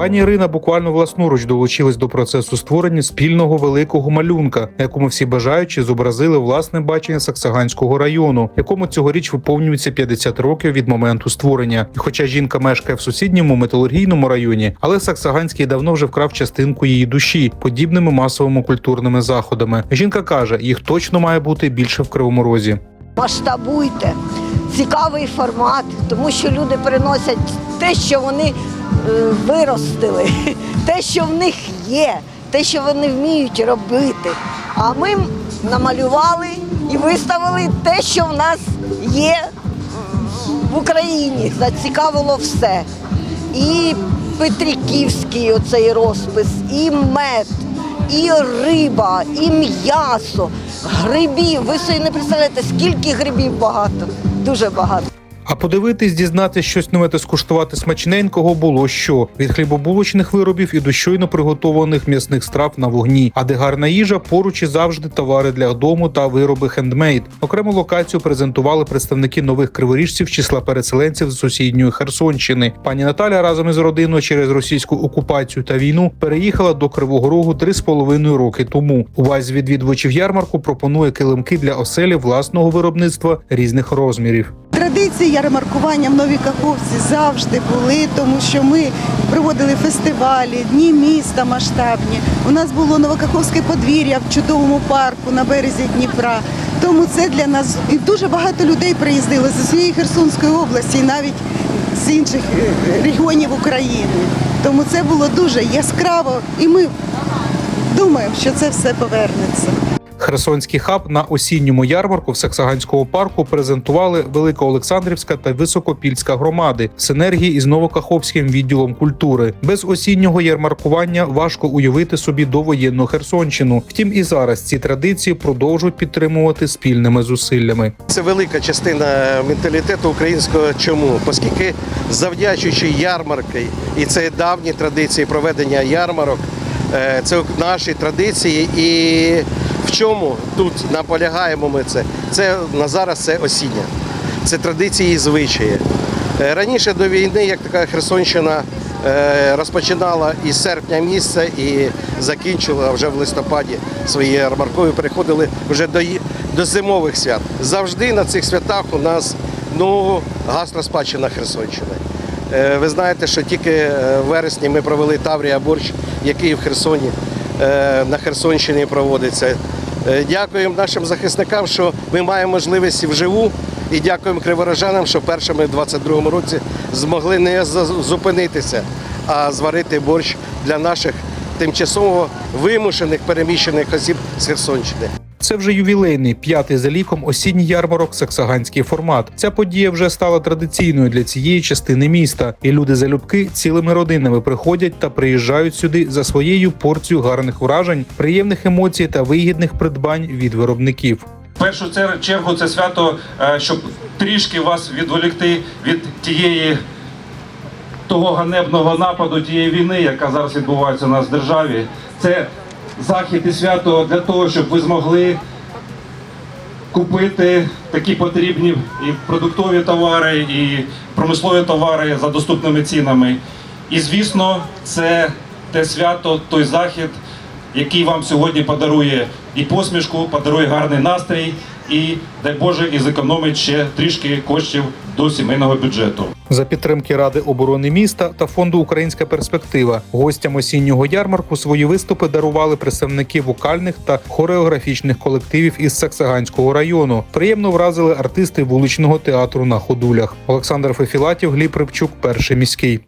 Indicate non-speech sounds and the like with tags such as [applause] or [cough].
Пані Ірина буквально власноруч долучилась до процесу створення спільного великого малюнка, на якому всі бажаючі зобразили власне бачення Саксаганського району, якому цьогоріч виповнюється 50 років від моменту створення. І хоча жінка мешкає в сусідньому металургійному районі, але Саксаганський давно вже вкрав частинку її душі подібними масовими культурними заходами. Жінка каже, їх точно має бути більше в Кривому Розі. масштабуйте. Цікавий формат, тому що люди приносять те, що вони виростили, [laughs] те, що в них є, те, що вони вміють робити. А ми намалювали і виставили те, що в нас є в Україні. Зацікавило все. І Петриківський оцей розпис, і мед, і риба, і м'ясо, грибів. Ви собі не представляєте, скільки грибів багато, дуже багато. А подивитись, дізнатись щось нове та скуштувати смачненького було що від хлібобулочних виробів і до щойно приготованих м'ясних страв на вогні. А де гарна їжа, поруч і завжди товари для дому та вироби хендмейд. Окрему локацію презентували представники нових криворіжців числа переселенців з сусідньої Херсонщини. Пані Наталя разом із родиною через російську окупацію та війну переїхала до Кривого Рогу три з половиною роки тому. Увазі відвідувачів ярмарку пропонує килимки для оселі власного виробництва різних розмірів. Традиції ярмаркування в Новій Каховці завжди були, тому що ми проводили фестивалі, дні міста масштабні. У нас було Новокаховське подвір'я в чудовому парку на березі Дніпра. Тому це для нас і дуже багато людей приїздили з усієї Херсонської області, і навіть з інших регіонів України. Тому це було дуже яскраво, і ми думаємо, що це все повернеться. Херсонський хаб на осінньому ярмарку в Саксаганському парку презентували Великоолександрівська та Високопільська громади в синергії із Новокаховським відділом культури. Без осіннього ярмаркування важко уявити собі довоєнну Херсонщину. Втім, і зараз ці традиції продовжують підтримувати спільними зусиллями. Це велика частина менталітету українського. Чому? Оскільки завдячуючи ярмарки, і це давні традиції проведення ярмарок, е, це наші традиції. І в чому тут наполягаємо ми це? Це на зараз це осіння, це традиції і звичаї. Е, Раніше до війни, як така Херсонщина е, розпочинала із серпня місяця і закінчила вже в листопаді свої ярмаркові, переходили вже до, до зимових свят. Завжди на цих святах у нас ну, гастроспадщина Херсонщини. Е, Ви знаєте, що тільки в вересні ми провели Таврія борщ, який в Херсоні на Херсонщині проводиться. Е, Дякуємо нашим захисникам, що ми маємо можливість вживу. І дякуємо криворожанам, що першими в 22-му році змогли не зупинитися, а зварити борщ для наших тимчасово вимушених переміщених осіб з Херсонщини. Це вже ювілейний п'ятий за ліком осінній ярмарок Саксаганський формат. Ця подія вже стала традиційною для цієї частини міста, і люди залюбки цілими родинами приходять та приїжджають сюди за своєю порцією гарних вражень, приємних емоцій та вигідних придбань від виробників. Першу чергу це свято, е, щоб трішки вас відволікти від тієї того ганебного нападу, тієї війни, яка зараз відбувається у нас в державі. Це захід і свято для того, щоб ви змогли купити такі потрібні і продуктові товари, і промислові товари за доступними цінами. І звісно, це те свято, той захід, який вам сьогодні подарує і посмішку, подарує гарний настрій, і дай Боже, і зекономить ще трішки коштів до сімейного бюджету. За підтримки Ради оборони міста та фонду Українська перспектива гостям осіннього ярмарку свої виступи дарували представники вокальних та хореографічних колективів із Саксаганського району. Приємно вразили артисти вуличного театру на ходулях. Олександр Фефілатів, Гліб Рибчук, перший міський.